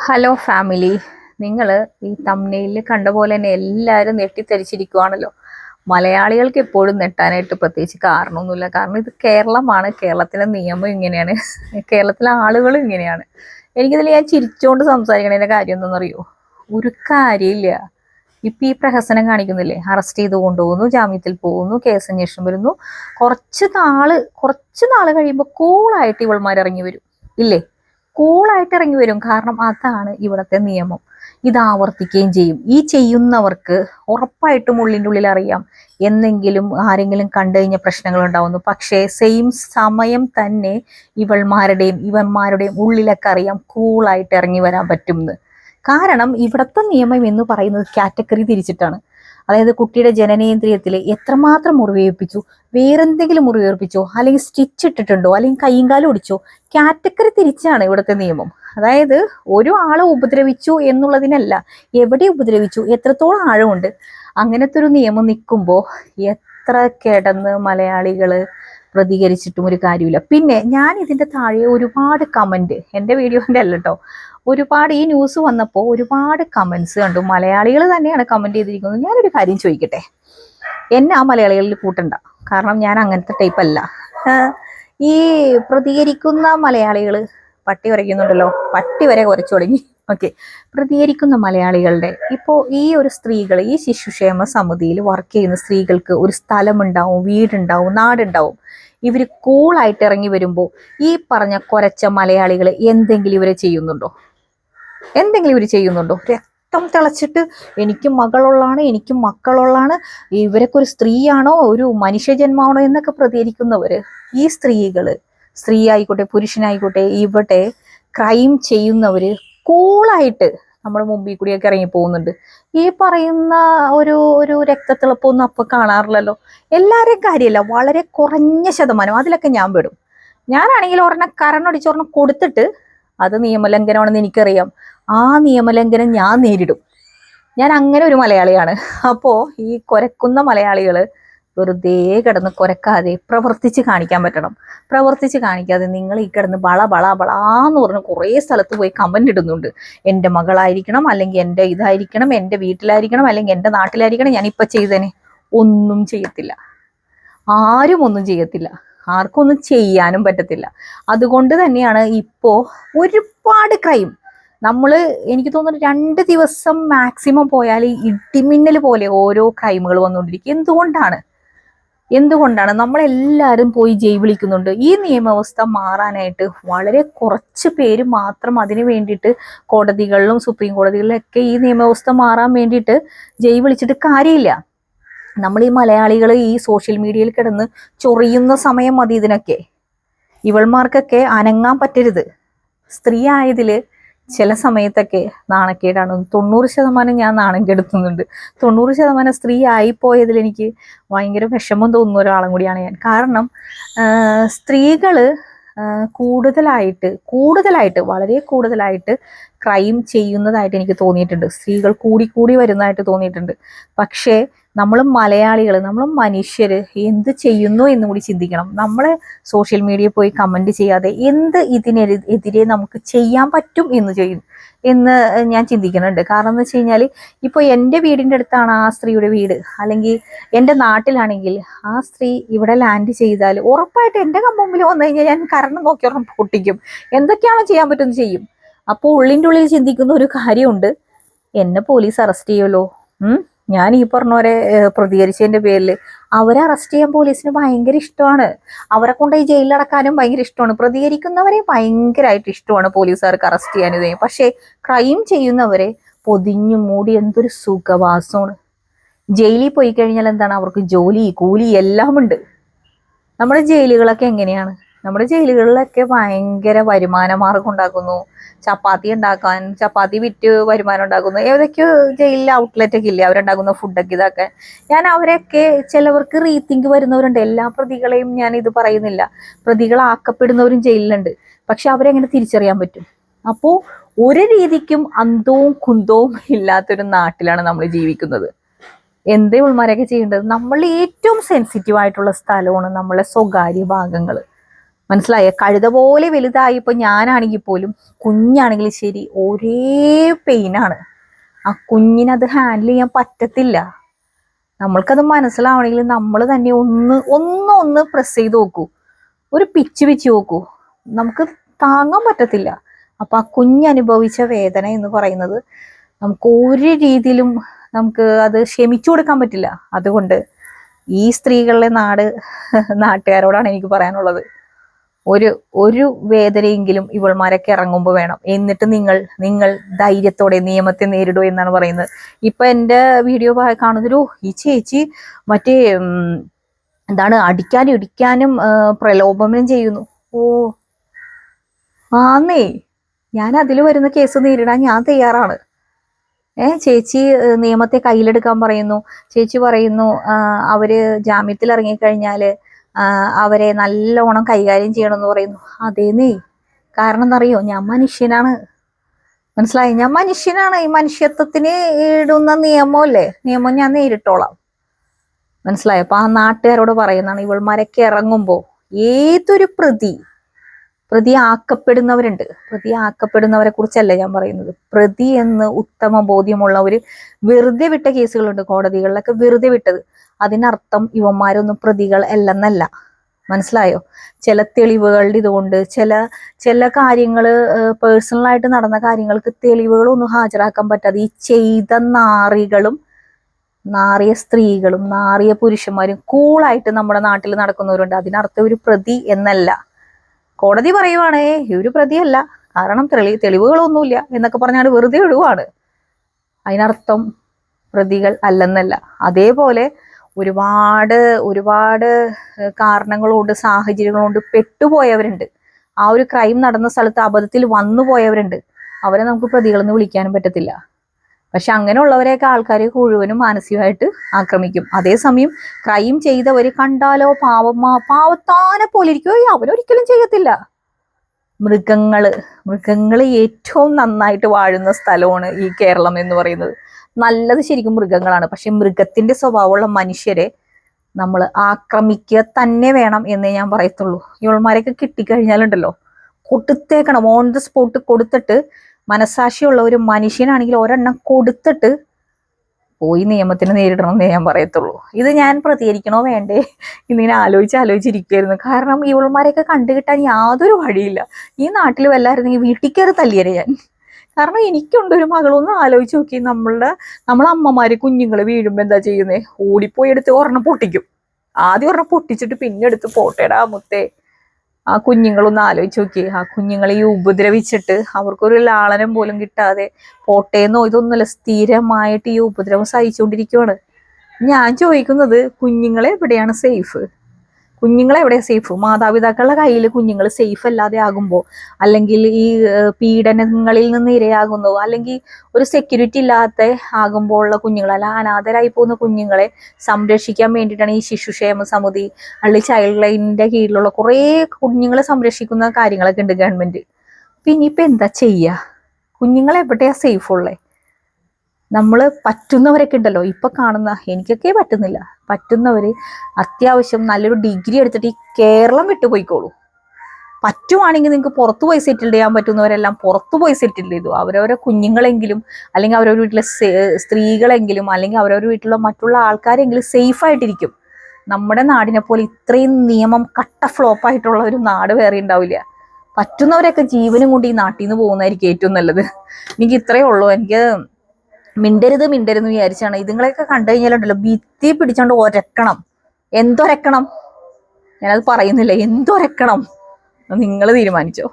Hello family നിങ്ങൾ ഈ തമ്മനയിൽ കണ്ട പോലെ തന്നെ എല്ലാവരും നെട്ടിത്തരിച്ചിരിക്കുവാണല്ലോ മലയാളികൾക്ക് എപ്പോഴും നെട്ടാനായിട്ട് പ്രത്യേകിച്ച് കാരണമൊന്നുമില്ല. കാരണം ഇത് കേരളമാണ്. കേരളത്തിലെ നിയമം ഇങ്ങനെയാണ്. കേരളത്തിലെ ആളുകളും ഇങ്ങനെയാണ്. എനിക്കിതിൽ ഞാൻ ചിരിച്ചുകൊണ്ട് സംസാരിക്കണതിന്റെ കാര്യം എന്തെന്നറിയോ ഒരു കാര്യമില്ല. ഇപ്പം ഈ പ്രഹസനം കാണിക്കുന്നില്ലേ? അറസ്റ്റ് ചെയ്ത് കൊണ്ടുപോകുന്നു ജാമ്യത്തിൽ പോകുന്നു കേസ് അന്വേഷണം വരുന്നു. കുറച്ച് നാൾ കുറച്ച് നാൾ കഴിയുമ്പോൾ കൂളായിട്ട് ഇവൾമാർ ഇറങ്ങി വരും. ഇല്ലേ? കൂളായിട്ട് ഇറങ്ങി വരും. കാരണം അതാണ് ഇവിടുത്തെ നിയമം. ഇത് ആവർത്തിക്കുകയും ചെയ്യും. ഈ ചെയ്യുന്നവർക്ക് ഉറപ്പായിട്ടും ഉള്ളിന്റെ ഉള്ളിൽ അറിയാം. എന്നെങ്കിലും ആരെങ്കിലും കണ്ടു കഴിഞ്ഞാൽ പ്രശ്നങ്ങൾ ഉണ്ടാവുന്നു. പക്ഷേ സെയിം സമയം തന്നെ ഇവൾമാരുടെയും ഇവന്മാരുടെയും ഉള്ളിലൊക്കെ അറിയാം കൂളായിട്ട് ഇറങ്ങി വരാൻ പറ്റുമെന്ന്. കാരണം ഇവിടുത്തെ നിയമം എന്ന് പറയുന്നത് കാറ്റഗറി തിരിച്ചിട്ടാണ്. അതായത് കുട്ടിയുടെ ജനനേന്ദ്രിയത്തിൽ എത്രമാത്രം മുറിവേൽപ്പിച്ചു? വേറെന്തെങ്കിലും മുറിവേൽപ്പിച്ചോ? അല്ലെങ്കിൽ സ്റ്റിച്ച് ഇട്ടിട്ടുണ്ടോ? അല്ലെങ്കിൽ കൈയും കാലും ഒടിച്ചോ? കാറ്റഗറി തിരിച്ചാണ് ഇവിടുത്തെ നിയമം. അതായത് ഒരു ആളെ ഉപദ്രവിച്ചു എന്നുള്ളതിനല്ല എവിടെ ഉപദ്രവിച്ചു? എത്രത്തോളം ആഴമുണ്ട്? അങ്ങനത്തെ ഒരു നിയമം നിൽക്കുമ്പോൾ എത്ര കിടന്ന് മലയാളികൾ പ്രതികരിച്ചിട്ടും ഒരു കാര്യമില്ല. പിന്നെ ഞാൻ ഇതിന്റെ താഴെ ഒരുപാട് കമന്റ് എന്റെ വീഡിയോന്റെ അല്ല കേട്ടോ ഒരുപാട് ഈ ന്യൂസ് വന്നപ്പോൾ ഒരുപാട് കമൻസ് കണ്ടു. മലയാളികൾ തന്നെയാണ് കമന്റ് ചെയ്തിരിക്കുന്നത്. ഞാനൊരു കാര്യം ചോദിക്കട്ടെ? എന്നെ ആ മലയാളികളിൽ കൂട്ടണ്ട. കാരണം ഞാൻ അങ്ങനത്തെ ടൈപ്പ് അല്ല. ഈ പ്രതികരിക്കുന്ന മലയാളികൾ പട്ടി കുറയ്ക്കുന്നുണ്ടല്ലോ പട്ടി വരെ കുറച്ചു തുടങ്ങി. ഓക്കെ പ്രതികരിക്കുന്ന മലയാളികളുടെ ഇപ്പോൾ ഈ ഒരു സ്ത്രീകൾ ഈ ശിശുക്ഷേമ സമിതിയിൽ വർക്ക് ചെയ്യുന്ന സ്ത്രീകൾക്ക് ഒരു സ്ഥലമുണ്ടാവും വീടുണ്ടാവും നാടുണ്ടാവും. ഇവർ കൂളായിട്ട് ഇറങ്ങി വരുമ്പോൾ ഈ പറഞ്ഞ കുറച്ച മലയാളികൾ എന്തെങ്കിലും ഇവരെ ചെയ്യുന്നുണ്ടോ? എന്തെങ്കിലും ഇവർ ചെയ്യുന്നുണ്ടോ? രക്തം തിളച്ചിട്ട് എനിക്ക് മകളുള്ളാണ് എനിക്ക് മക്കളുള്ളാണ് ഇവരൊക്കെ ഒരു സ്ത്രീയാണോ ഒരു മനുഷ്യജന്മാണോ എന്നൊക്കെ പ്രതികരിക്കുന്നവർ ഈ സ്ത്രീകൾ സ്ത്രീ ആയിക്കോട്ടെ പുരുഷനായിക്കോട്ടെ ഇവിടെ ക്രൈം ചെയ്യുന്നവര് കൂളായിട്ട് നമ്മുടെ മുമ്പിൽ കൂടിയൊക്കെ ഇറങ്ങി പോകുന്നുണ്ട്. ഈ പറയുന്ന ഒരു ഒരു രക്തത്തിളപ്പൊന്നും അപ്പൊ കാണാറില്ലല്ലോ. എല്ലാവരെയും കാര്യമല്ല വളരെ കുറഞ്ഞ ശതമാനം അതിലൊക്കെ ഞാൻ പെടും. ഞാനാണെങ്കിൽ ഒരെണ്ണം കരണൊടിച്ച് ഒരെണ്ണം കൊടുത്തിട്ട് അത് നിയമലംഘനമാണെന്ന് എനിക്കറിയാം. ആ നിയമലംഘനം ഞാൻ നേരിടും. ഞാൻ അങ്ങനെ ഒരു മലയാളിയാണ്. അപ്പോൾ ഈ കുരക്കുന്ന മലയാളികൾ വെറുതെ കിടന്ന് കുരക്കാതെ പ്രവർത്തിച്ച് കാണിക്കാൻ പറ്റണം. പ്രവർത്തിച്ച് കാണിക്കാതെ നിങ്ങൾ ഈ കിടന്ന് ബള ബള ബളാന്ന് പറഞ്ഞ് കുറേ സ്ഥലത്ത് പോയി കമന്റ് ഇടുന്നുണ്ട്. എന്റെ മകളായിരിക്കണം അല്ലെങ്കിൽ എന്റെ ഇതായിരിക്കണം എന്റെ വീട്ടിലായിരിക്കണം അല്ലെങ്കിൽ എന്റെ നാട്ടിലായിരിക്കണം ഞാനിപ്പോൾ ചെയ്തേനെ. ഒന്നും ചെയ്യത്തില്ല. ആരും ഒന്നും ചെയ്യത്തില്ല. ആർക്കൊന്നും ചെയ്യാനും പറ്റത്തില്ല. അതുകൊണ്ട് തന്നെയാണ് ഇപ്പോൾ ഒരുപാട് ക്രൈം നമ്മൾ എനിക്ക് തോന്നുന്നു രണ്ട് ദിവസം മാക്സിമം പോയാൽ ഇടിമിന്നൽ പോലെ ഓരോ ക്രൈമുകൾ വന്നുകൊണ്ടിരിക്കും എന്തുകൊണ്ടാണ്? എന്തുകൊണ്ടാണ്? നമ്മളെല്ലാവരും പോയി ജയ് വിളിക്കുന്നുണ്ട്. ഈ നിയമവ്യവസ്ഥ മാറാനായിട്ട് വളരെ കുറച്ച് പേര് മാത്രം അതിന് വേണ്ടിയിട്ട് കോടതികളിലും സുപ്രീം കോടതികളിലൊക്കെ ഈ നിയമവ്യവസ്ഥ മാറാൻ വേണ്ടിയിട്ട് ജയ് വിളിച്ചിട്ട് കാര്യമില്ല. നമ്മൾ ഈ മലയാളികൾ ഈ സോഷ്യൽ മീഡിയയിൽ കിടന്ന് ചൊറിയുന്ന സമയം മതി ഇതിനൊക്കെ. ഇവൾമാർക്കൊക്കെ അനങ്ങാൻ പറ്റരുത്. സ്ത്രീ ആയതിൽ ചില സമയത്തൊക്കെ നാണക്കേടാണ്. തൊണ്ണൂറ് ശതമാനം ഞാൻ നാണം കെടുത്തുന്നുണ്ട്. തൊണ്ണൂറ് ശതമാനം സ്ത്രീ ആയിപ്പോയതിൽ എനിക്ക് ഭയങ്കര വിഷമം തോന്നുന്ന ഒരാളും കൂടിയാണ് ഞാൻ. കാരണം സ്ത്രീകൾ കൂടുതലായിട്ട് കൂടുതലായിട്ട് വളരെ കൂടുതലായിട്ട് ക്രൈം ചെയ്യുന്നതായിട്ട് എനിക്ക് തോന്നിയിട്ടുണ്ട്. സ്ത്രീകൾ കൂടി കൂടി വരുന്നതായിട്ട് തോന്നിയിട്ടുണ്ട്. പക്ഷേ നമ്മൾ മലയാളികൾ നമ്മൾ മനുഷ്യർ എന്ത് ചെയ്യുന്നു എന്ന് കൂടി ചിന്തിക്കണം. നമ്മൾ സോഷ്യൽ മീഡിയ പോയി കമന്റ് ചെയ്യാതെ എന്ത് ഇതിനെതിരെ നമുക്ക് ചെയ്യാൻ പറ്റും എന്ന് ചെയ്യും എന്ന് ഞാൻ ചിന്തിക്കുന്നുണ്ട്. കാരണം എന്ന് വെച്ച് കഴിഞ്ഞാൽ ഇപ്പോൾ എന്റെ വീടിന്റെ അടുത്താണ് ആ സ്ത്രീയുടെ വീട്. അല്ലെങ്കിൽ എന്റെ നാട്ടിലാണെങ്കിൽ ആ സ്ത്രീ ഇവിടെ ലാൻഡ് ചെയ്താൽ ഉറപ്പായിട്ട് എന്റെ കമ്പമ്പിൽ വന്നു കഴിഞ്ഞാൽ ഞാൻ കരണം നോക്കി ഉറപ്പ് പൊട്ടിക്കും. എന്തൊക്കെയാണോ ചെയ്യാൻ പറ്റുന്നത് ചെയ്യും. അപ്പോൾ ഉള്ളിന്റെ ഉള്ളിൽ ചിന്തിക്കുന്ന ഒരു കാര്യമുണ്ട്. എന്നെ പോലീസ് അറസ്റ്റ് ചെയ്യുമല്ലോ ഞാൻ ഈ പറഞ്ഞവരെ പ്രതികരിച്ചതിന്റെ പേരിൽ അവരെ അറസ്റ്റ് ചെയ്യാൻ പോലീസിന് ഭയങ്കര ഇഷ്ടമാണ്. അവരെ കൊണ്ട് ഈ ജയിലിലടക്കാനും ഭയങ്കര ഇഷ്ടമാണ്. പ്രതികരിക്കുന്നവരെ ഭയങ്കരമായിട്ട് ഇഷ്ടമാണ് പോലീസുകാർക്ക് അറസ്റ്റ് ചെയ്യാനും ഇതേ. പക്ഷേ ക്രൈം ചെയ്യുന്നവരെ പൊതിഞ്ഞു മൂടി എന്തൊരു സുഖവാസമാണ്. ജയിലിൽ പോയി കഴിഞ്ഞാൽ എന്താണ്? അവർക്ക് ജോലി കൂലി എല്ലാം ഉണ്ട് നമ്മുടെ ജയിലുകളൊക്കെ എങ്ങനെയാണ്? നമ്മുടെ ജയിലുകളിലൊക്കെ ഭയങ്കര വരുമാന മാർഗം ഉണ്ടാക്കുന്നു. ചപ്പാത്തി ഉണ്ടാക്കാൻ ചപ്പാത്തി വിറ്റ് വരുമാനം ഉണ്ടാക്കുന്നു. ഏതൊക്കെയോ ജയിലിൽ ഔട്ട്ലെറ്റ് ഒക്കെ ഇല്ലേ? അവരുണ്ടാക്കുന്ന ഫുഡൊക്കെ ഇതൊക്കെ. ഞാൻ അവരെയൊക്കെ ചിലവർക്ക് റീത്തിങ്ക് വരുന്നവരുണ്ട്. എല്ലാ പ്രതികളെയും ഞാൻ ഇത് പറയുന്നില്ല. പ്രതികളാക്കപ്പെടുന്നവരും ജയിലിലുണ്ട്. പക്ഷെ അവരെങ്ങനെ തിരിച്ചറിയാൻ പറ്റും? അപ്പോൾ ഒരു രീതിക്കും അന്തവും കുന്തവും ഇല്ലാത്തൊരു നാട്ടിലാണ് നമ്മൾ ജീവിക്കുന്നത്. എന്തേ ഉൾമാരെയൊക്കെ ചെയ്യേണ്ടത്? നമ്മൾ ഏറ്റവും സെൻസിറ്റീവ് ആയിട്ടുള്ള സ്ഥലമാണ് നമ്മളെ സ്വകാര്യ ഭാഗങ്ങൾ മനസ്സിലായ? കഴുത പോലെ വലുതായി ഇപ്പൊ ഞാനാണെങ്കിൽ പോലും കുഞ്ഞാണെങ്കിൽ ശരി ഒരേ പെയിനാണ് ആ കുഞ്ഞിനത് ഹാൻഡിൽ ചെയ്യാൻ പറ്റത്തില്ല. നമ്മൾക്കത് മനസ്സിലാവണമെങ്കിൽ നമ്മൾ തന്നെ ഒന്ന് ഒന്ന് ഒന്ന് പ്രസ് ചെയ്ത് നോക്കൂ. ഒരു പിച്ച് പിച്ച് നോക്കൂ. നമുക്ക് താങ്ങാൻ പറ്റത്തില്ല. അപ്പൊ ആ കുഞ്ഞനുഭവിച്ച വേദന എന്ന് പറയുന്നത് നമുക്ക് ഒരു രീതിയിലും നമുക്ക് അത് ക്ഷമിച്ചു കൊടുക്കാൻ പറ്റില്ല. അതുകൊണ്ട് ഈ സ്ത്രീകളുടെ നാട് നാട്ടുകാരോടാണ് എനിക്ക് പറയാനുള്ളത്. ഒരു ഒരു വേദനയെങ്കിലും ഇവൾമാരൊക്കെ ഇറങ്ങുമ്പോൾ വേണം. എന്നിട്ട് നിങ്ങൾ നിങ്ങൾ ധൈര്യത്തോടെ നിയമത്തെ നേരിടൂ എന്നാണ് പറയുന്നത്. ഇപ്പൊ എന്റെ വീഡിയോ കാണുന്നൊരു ഈ ചേച്ചി മറ്റേ എന്താണ് അടിക്കാനും ഇടിക്കാനും പ്രലോഭനം ചെയ്യുന്നു. ഓ ആന്നേ ഞാൻ അതിൽ വരുന്ന കേസ് നേരിടാൻ ഞാൻ തയ്യാറാണ്. ഏ ചേച്ചി നിയമത്തെ കയ്യിലെടുക്കാൻ പറയുന്നു. ചേച്ചി പറയുന്നു അവർ ജാമ്യത്തിൽ ഇറങ്ങിക്കഴിഞ്ഞാൽ അവരെ നല്ലോണം കൈകാര്യം ചെയ്യണമെന്ന് പറയുന്നു. അതേന്നേ കാരണം എന്നറിയോ ഞാൻ മനുഷ്യനാണ്. മനസ്സിലായി? ഞാൻ മനുഷ്യനാണ്. ഈ മനുഷ്യത്വത്തിന് ഇടുന്ന നിയമമല്ലേ? നിയമം ഞാൻ നേരിട്ടോളാം. മനസ്സിലായോ? അപ്പൊ ആ നാട്ടുകാരോട് പറയുന്നതാണ് ഇവൾമാരൊക്കെ ഇറങ്ങുമ്പോ ഏതൊരു പ്രതി പ്രതി ആക്കപ്പെടുന്നവരുണ്ട്. പ്രതി ആക്കപ്പെടുന്നവരെ കുറിച്ചല്ല ഞാൻ പറയുന്നത്. പ്രതി എന്ന് ഉത്തമ ബോധ്യമുള്ളവര് വെറുതെ വിട്ട കേസുകളുണ്ട് കോടതികളിലൊക്കെ വെറുതെ വിട്ടത്. അതിനർത്ഥം യുവന്മാരൊന്നും പ്രതികൾ അല്ലെന്നല്ല. മനസ്സിലായോ? ചില തെളിവുകളുടെ ഇതുകൊണ്ട് ചില ചില കാര്യങ്ങൾ പേഴ്സണലായിട്ട് നടന്ന കാര്യങ്ങൾക്ക് തെളിവുകളൊന്നും ഹാജരാക്കാൻ പറ്റാതെ ഈ ചെയ്ത നാറികളും നാറിയ സ്ത്രീകളും നാറിയ പുരുഷന്മാരും കൂളായിട്ട് നമ്മുടെ നാട്ടിൽ നടക്കുന്നവരുണ്ട്. അതിനർത്ഥം ഒരു പ്രതി എന്നല്ല. കോടതി പറയുവാണേ ഒരു പ്രതിയല്ല. കാരണം തെളി തെളിവുകളൊന്നുമില്ല എന്നൊക്കെ പറഞ്ഞാൽ വെറുതെ ഒഴിവാണ് അതിനർത്ഥം പ്രതികൾ അല്ലെന്നല്ല. അതേപോലെ ഒരുപാട് ഒരുപാട് കാരണങ്ങളുണ്ട് സാഹചര്യങ്ങളുണ്ട് പെട്ടുപോയവരുണ്ട്. ആ ഒരു ക്രൈം നടന്ന സ്ഥലത്ത് അബദ്ധത്തിൽ വന്നു പോയവരുണ്ട് അവരെ നമുക്ക് പ്രതികളെന്ന് വിളിക്കാനും പറ്റത്തില്ല. പക്ഷെ അങ്ങനെയുള്ളവരെയൊക്കെ ആൾക്കാരെ മുഴുവനും മാനസികമായിട്ട് ആക്രമിക്കും. അതേസമയം ക്രൈം ചെയ്തവർ കണ്ടാലോ പാവമ്മ പാവത്താനെ പോലെ ഇരിക്കും. അവരൊരിക്കലും ചെയ്യത്തില്ല. മൃഗങ്ങൾ മൃഗങ്ങൾ ഏറ്റവും നന്നായിട്ട് വാഴുന്ന സ്ഥലമാണ് ഈ കേരളം എന്ന് പറയുന്നത്. നല്ലത് ശരിക്കും മൃഗങ്ങളാണ്. പക്ഷെ മൃഗത്തിന്റെ സ്വഭാവമുള്ള മനുഷ്യരെ നമ്മൾ ആക്രമിക്കുക തന്നെ വേണം എന്നേ ഞാൻ പറയത്തുള്ളൂ. ഇവൾമാരെയൊക്കെ കിട്ടിക്കഴിഞ്ഞാലുണ്ടല്ലോ. കൊടുത്തേക്കണം. ഓൺ ദ സ്പോട്ട് കൊടുത്തിട്ട് മനസാക്ഷിയുള്ള ഒരു മനുഷ്യനാണെങ്കിൽ ഒരെണ്ണം കൊടുത്തിട്ട് പോയി നിയമത്തിന് നേരിടണം എന്നേ ഞാൻ പറയത്തുള്ളൂ. ഇത് ഞാൻ പ്രതികരിക്കണോ വേണ്ടേ? ഇന്നിങ്ങനെ ആലോചിച്ച് ആലോചിച്ചിരിക്കുമായിരുന്നു കാരണം ഇവൾമാരെയൊക്കെ കണ്ടു കിട്ടാൻ യാതൊരു വഴിയില്ല. ഈ നാട്ടിൽ വല്ലായിരുന്നെങ്കിൽ വീട്ടിൽ കയറി തല്ലിയരെ ഞാൻ. കാരണം എനിക്കുണ്ടൊരു മകളൊന്ന് ആലോചിച്ച് നോക്കി. നമ്മളുടെ നമ്മളെ അമ്മമാര് കുഞ്ഞുങ്ങൾ വീഴുമ്പോ എന്താ ചെയ്യുന്നേ? ഓടിപ്പോയി എടുത്ത് ഒരെണ്ണം പൊട്ടിക്കും. ആദ്യം ഒരെണ്ണം പൊട്ടിച്ചിട്ട് പിന്നെ എടുത്ത് പോട്ടേടാ മുത്തേ. ആ കുഞ്ഞുങ്ങളൊന്ന് ആലോചിച്ച് നോക്കി ആ കുഞ്ഞുങ്ങളെ ഈ ഉപദ്രവിച്ചിട്ട് അവർക്കൊരു ലാളനം പോലും കിട്ടാതെ പോട്ടേന്നോ ഇതൊന്നുമല്ല സ്ഥിരമായിട്ട് ഈ ഉപദ്രവം സഹിച്ചുകൊണ്ടിരിക്കുവാണ് ഞാൻ ചോദിക്കുന്നത് കുഞ്ഞുങ്ങളെ എവിടെയാണ് സേഫ്? കുഞ്ഞുങ്ങളെ എവിടെ സേഫ് മാതാപിതാക്കളുടെ കയ്യിൽ കുഞ്ഞുങ്ങൾ സേഫ് അല്ലാതെ ആകുമ്പോൾ അല്ലെങ്കിൽ ഈ പീഡനങ്ങളിൽ നിന്ന് ഇരയാകുന്നു. അല്ലെങ്കിൽ ഒരു സെക്യൂരിറ്റി ഇല്ലാത്ത ആകുമ്പോൾ ഉള്ള കുഞ്ഞുങ്ങൾ അല്ല അനാഥരായി പോകുന്ന കുഞ്ഞുങ്ങളെ സംരക്ഷിക്കാൻ വേണ്ടിയിട്ടാണ് ഈ ശിശുക്ഷേമ സമിതി അല്ലെങ്കിൽ ചൈൽഡ് ലൈനിന്റെ കീഴിലുള്ള കുറേ കുഞ്ഞുങ്ങളെ സംരക്ഷിക്കുന്ന കാര്യങ്ങളൊക്കെ ഉണ്ട് ഗവൺമെന്റ് പിന്നെ ഇപ്പൊ എന്താ ചെയ്യുക കുഞ്ഞുങ്ങളെ എവിടെയാ സേഫ് ഉള്ളേ? നമ്മൾ പറ്റുന്നവരൊക്കെ ഉണ്ടല്ലോ. ഇപ്പൊ കാണുന്ന എനിക്കൊക്കെ പറ്റുന്നില്ല. പറ്റുന്നവര് അത്യാവശ്യം നല്ലൊരു ഡിഗ്രി എടുത്തിട്ട് ഈ കേരളം വിട്ടുപോയിക്കോളൂ പറ്റുവാണെങ്കിൽ നിങ്ങൾക്ക് പുറത്തു പോയി സെറ്റിൽ ചെയ്യാൻ പറ്റുന്നവരെല്ലാം പുറത്തു പോയി സെറ്റിൽ ചെയ്തു. അവരവരെ കുഞ്ഞുങ്ങളെങ്കിലും അല്ലെങ്കിൽ അവരവരുടെ വീട്ടിലെ സ്ത്രീകളെങ്കിലും അല്ലെങ്കിൽ അവരവരുടെ വീട്ടിലുള്ള മറ്റുള്ള ആൾക്കാരെങ്കിലും സേഫ് ആയിട്ടിരിക്കും. നമ്മുടെ നാടിനെ പോലെ ഇത്രയും നിയമം കട്ട ഫ്ലോപ്പ് ആയിട്ടുള്ള ഒരു നാട് വേറെ ഉണ്ടാവില്ല. പറ്റുന്നവരൊക്കെ ജീവനും കൊണ്ട് ഈ നാട്ടിൽ നിന്ന് പോകുന്നതായിരിക്കും ഏറ്റവും നല്ലത്. എനിക്ക് ഇത്രയേ ഉള്ളൂ. എനിക്ക് മിണ്ടരുത് മിണ്ടരുത് വിചാരിച്ചാണ്. ഇതുങ്ങളെയൊക്കെ കണ്ടു കഴിഞ്ഞാലുണ്ടല്ലോ ഭിത്തി പിടിച്ചോണ്ട് ഒരക്കണം. എന്തൊരക്കണം? ഞാനത് പറയുന്നില്ല. എന്തൊരക്കണം? നിങ്ങൾ തീരുമാനിച്ചോ.